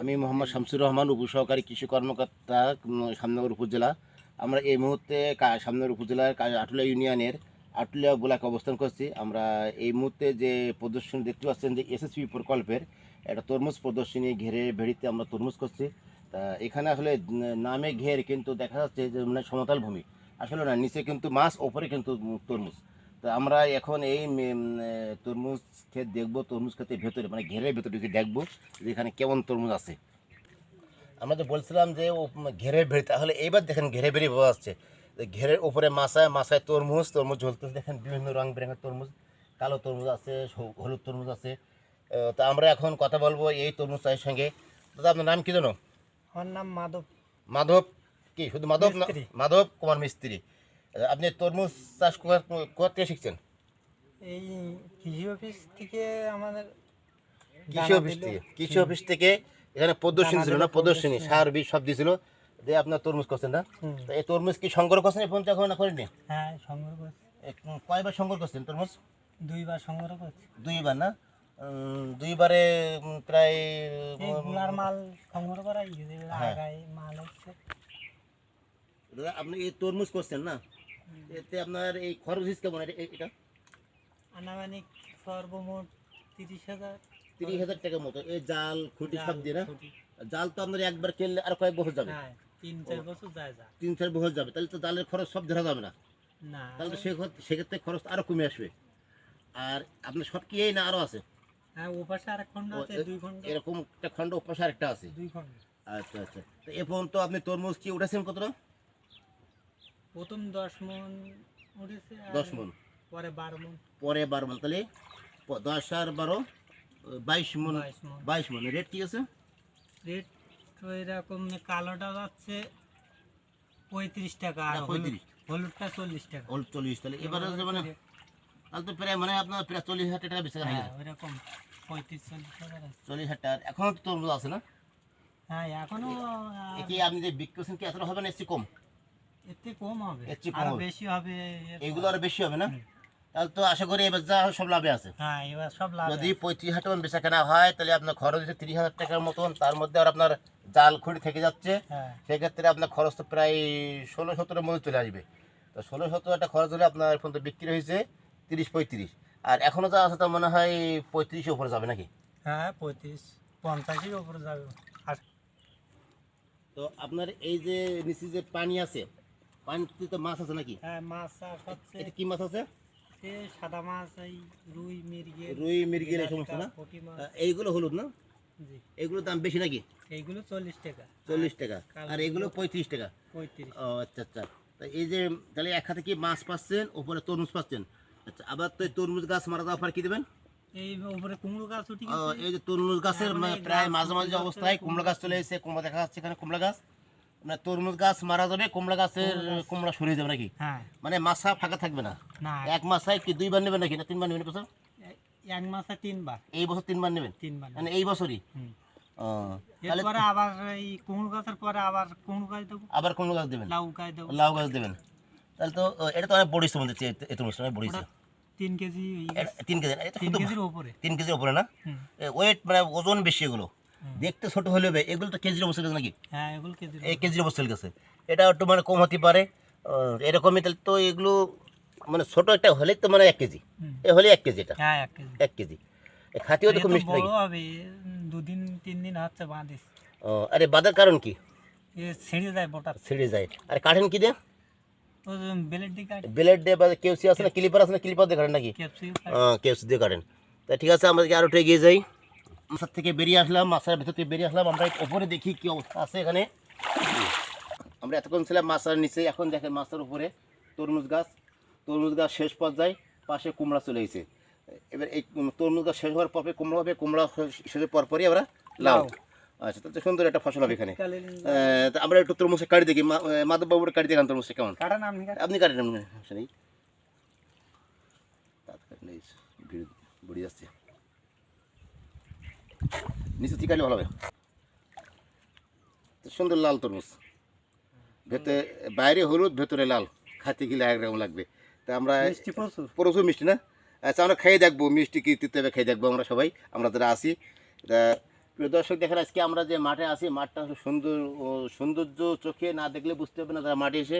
আমি মোহাম্মদ শামসুর রহমান, উপসহকারী কৃষি কর্মকর্তা সামনগর উপজেলা। আমরা এই মুহূর্তে সামনগর উপজেলার আটুলিয়া ইউনিয়নের আটুলিয়া ব্লকে অবস্থান করছি। আমরা এই মুহূর্তে যে প্রদর্শনী দেখতে পাচ্ছেন যে এসএসপি প্রকল্পের একটা তরমুজ প্রদর্শনী ঘেরে ভেড়িতে আমরা তরমুজ করছি। তা এখানে আসলে নামে ঘের কিন্তু দেখা যাচ্ছে যে মানে সমতল ভূমি। আসলে না, নিচে কিন্তু মাছ, ওপরে কিন্তু তরমুজ। তো আমরা এখন এই তরমুজ ক্ষেত দেখব তরমুজ ক্ষেতের ভেতরে মানে ঘেরের ভেতরে ঢুকে দেখব যে এখানে কেমন তরমুজ আছে। আমরা তো বলছিলাম যে ও ঘেরে বেড়ে তাহলে এইবার দেখেন ঘেরে বেরিয়ে বোঝা যে ঘেরের উপরে মাছায় মাছায় তরমুজ তরমুজ ঝলতেছে দেখেন বিভিন্ন রং বেরঙের তরমুজ কালো তরমুজ আছে হলুদ তরমুজ আছে। তা আমরা এখন কথা বলব এই তরমুজ চাষের সঙ্গে। দাদা আপনার নাম কি জানো আমার নাম মাধব। মাধব? কি শুধু মাধব না? মাধব কুমার মিস্ত্রি। আপনি তরমুজ চাষ কোথা- থেকে শিখছেন? এই কৃষি অফিস থেকে আমাদের কৃষি অফিস থেকে কৃষি অফিস থেকে এখানে প্রদর্শনী ছিল না? প্রদর্শনী। সার বীজ সব দিয়েছিল দিয়ে আপনার তরমুজ করছেন না? এই তরমুজ কি সংগ্রহ করছেন? এই পর্যন্ত এখন না করেননি? হ্যাঁ সংগ্রহ করছি। কয়বার সংগ্রহ করছেন তরমুজ? দুইবার সংগ্রহ করছি। দুইবার না? দুইবারে প্রায় মাল সংগ্রহ করা হ্যাঁ। মাল হচ্ছে। দাদা, আপনি এই তরমুজ করছেন না? এতে আপনার এই খরচ কেমন? এটা- আনুমানিক সর্বমোট তিরিশ হাজার। তিরিশ হাজার টাকার মতো। এই জাল খুঁটি সব দিয়ে না? জাল তো আপনার একবার কিনলে আর কয়েক বছর যাবে। হ্যাঁ তিন চার বছর যায় তিন চার বছর যাবে। তাহলে তো জালের খরচ সব ধরা যাবে না। না তাহলে তো সেক্ষেত্রে খরচ আরও কমে আসবে। আর আপনার সব কি এই না আরও আছে? হ্যাঁ আরেক খন্ড আছে দুই খন্ড। এরকম একটা খণ্ড উপাসে আরেকটা আছে। দুই খন্ড। আচ্ছা আচ্ছা। তো এ পর্যন্ত আপনি তরমুজ কি উঠেছেন কতটা? প্রথম দশ মন উঠেছে দশ মন। পরে বারো মন। পরে বারো মন। তাহলে দশ আর বারো বাইশ মন। বাইশ মন। রেট কি আছে? রেট তো এরকম কালোটা যাচ্ছে পঁয়ত্রিশ টাকা আর হলুদ- 35 হলুদটা চল্লিশ টাকা। ওল চল্লিশ। তাহলে এবারে মানে তাহলে তো প্রায় মানে আপনার প্রায় চল্লিশ হাজার টাকা বেশি হয়ে হ্যাঁ গেছে ওইরকম পঁয়ত্রিশ চল্লিশ টাকা চল্লিশ হাজার টাকা। এখনও তো তরমুজ আছে না? হ্যাঁ এখনও কি আপনি যে বিক্রি করছেন কি এতটা হবে না এর কম? এর থেকে কম হবে। এর চেয়ে কম আরও হবে। বেশি হবে এর- এইগুলো আরও বেশি হবে না? তাহলে তো আশা করি এবার যা সব লাভে আছে। হ্যাঁ এবার সব লাভ যদি পঁয়ত্রিশ হাজার টাকা বেচা কেনা হয় তাহলে আপনার খরচ হচ্ছে তিরিশ হাজার টাকার মতন তার মধ্যে আর আপনার জাল খুঁড়ি থেকে যাচ্ছে। হ্যাঁ। সেক্ষেত্রে আপনার খরচ তো প্রায় ষোলো সতেরোর মধ্যে চলে আসবে। তো ষোলো সতেরো একটা খরচ হলে আপনার এখন তো বিক্রি হয়েছে তিরিশ পঁয়ত্রিশ। আর এখনও যা আছে তার মনে হয় পঁয়ত্রিশের উপরে যাবে নাকি? হ্যাঁ পঁয়ত্রিশ পঞ্চাশের উপরে যাবে। আর তো আপনার এই যে নিচে যে পানি আছে পানিতে তো মাছ আছে নাকি? হ্যাঁ মাছ চাষ হচ্ছে। এটা কি মাছ আছে? সে সাদা মাছ এই রুই মির্গেল রুই মৃগেল এই সমস্ত না? এইগুলো হলুদ না? জি। এইগুলোর দাম বেশি নাকি? এইগুলো চল্লিশ টাকা। চল্লিশ টাকা। আর এগুলো পঁয়ত্রিশ টাকা? পঁয়ত্রিশ। ও আচ্ছা আচ্ছা। তা এই যে তাহলে এক হাতে কি মাছ পাচ্ছেন উপরে তরমুজ পাচ্ছেন? আচ্ছা আবার তো তরমুজ গাছ মারা যাওয়ার পর কি দেবেন? এই উপরে কুমড়ো গাছ উঠে ও, এই যে তরমুজ গাছের মানে প্রায় মাঝে মাঝে অবস্থায় কুমড়ো গাছ চলে এসেছে কুমড়া দেখা যাচ্ছে এখানে কুমড়া গাছ। মানে তরমুজ গাছ মারা যাবে কুমড়া গাছের কুমড়া গাছ। কুমড়া যাবে নাকি? হ্যাঁ। মানে মাছা ফাঁকা থাকবে না? এক মাসায় কি দুইবার নেবেন নাকি না তিনবার নেবেন বছর? এক মাসে তিনবার। এই বছর তিনবার নেবেন? তিনবার মানে এই বছরই? তাহলে আবার এই কুমড়ো গাছের পরে আবার কুমড়ো গাছ দেবো? আবার কুমড়ো গাছ দেবেন? লাউ গাছ দেবো। লাউ গাছ দেবেন। তাহলে তো এটা তো অনেক বড়িছে হচ্ছে এই তরমুজটা অনেক বড়িছে ওটা তিন কেজি তিন কেজি তিন কেজির উপরে তিন কেজির উপরে না? ওয়েট মানে ওজন বেশি এগুলো। দেখতে ছোট হলেও বে- এগুলো তো কেজির অবস্থা গেছে নাকি? হ্যাঁ এগুলো কেজির এই কেজির অবস্থা গেছে। এটা একটু মানে কম হতে পারে। আহ, এরকমই তাহলে তো এগুলো মানে ছোট একটা হলেই তো মানে এক কেজি। হুম। এ হলে এক কেজি এটা? হ্যাঁ এক কেজি। এক কেজি। এ খাতিও তো এ খুব তো মিষ্টি বড় নাকি হবে উম, দুদিন তিন দিন হচ্ছে বাঁধিস। ও, আরে বাদের কারণ কি? এ ছিঁড়ে যায় বোটার। ছিঁড়ে যায়। আর কাঠেন কি দিয়ে? ও বেলের দিকে ব্লেড দিয়ে বা কেউসি আছে না ক্লিপার আছে না ক্লিপার দিয়ে কাটেন নাকি? ক্যাপসিউ কেউসি দিয়ে কাটেন। তা ঠিক আছে আমাদেরকে আরও একটু এগিয়ে যাই। মাছার থেকে বেরিয়ে আসলাম মাছার ভেতর থেকে বেরিয়ে আসলাম। আমরা উপরে দেখি কি অবস্থা আছে এখানে। আমরা এতক্ষণ ছিলাম মাছার নিচে এখন দেখেন মাছার উপরে তরমুজ গাছ। তরমুজ গাছ শেষ পর্যায়ে পাশে কুমড়া চলে গেছে এবার এই তরমুজ গাছ শেষ হওয়ার পরে কুমড়া হবে কুমড়া শেষ- শেষের পরপরই আমরা লাউ। আচ্ছা তাহলে সুন্দর একটা ফসল হবে এখানে। আমরা একটু তরমুজে কাটি দেখি। মাধববাবুর কাটি দেখান তরমুজে কেমন? আপনি কাটেন নেই ভিড় বুড়ি যাচ্ছে। নিচে কাটলে ভালো হবে। সুন্দর লাল তরমুজ। ভেতরে বাইরে হলুদ ভেতরে লাল। খাতে গেলে একরকম লাগবে। তা আমরা প্রচুর। মিষ্টি না? আচ্ছা আমরা খেয়ে দেখব মিষ্টি কি তিতে খেয়ে দেখব আমরা সবাই। আমরা যারা আসি তা প্রিয় দর্শক দেখেন আজকে আমরা যে মাঠে আছি মাঠটা সুন্দর ও সৌন্দর্য চোখে না দেখলে বুঝতে পারবে না তারা মাঠে এসে।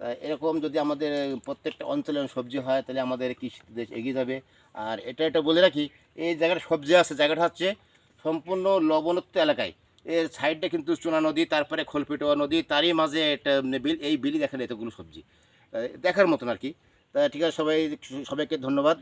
তা এরকম যদি আমাদের প্রত্যেকটা অঞ্চলে সবজি হয় তাহলে আমাদের কৃষি দেশ এগিয়ে যাবে। আর এটা এটা বলে রাখি এই জায়গাটা সবজি আছে জায়গাটা হচ্ছে সম্পূর্ণ লবণত্ব এলাকায়। এর সাইডে কিন্তু চুনা নদী, তারপরে খোলপিটোয়া নদী, তারই মাঝে একটা বিল, এই বিলই দেখেন এতগুলো সবজি। দেখার মতন আর কি। তা ঠিক আছে, সবাই, সবাইকে ধন্যবাদ।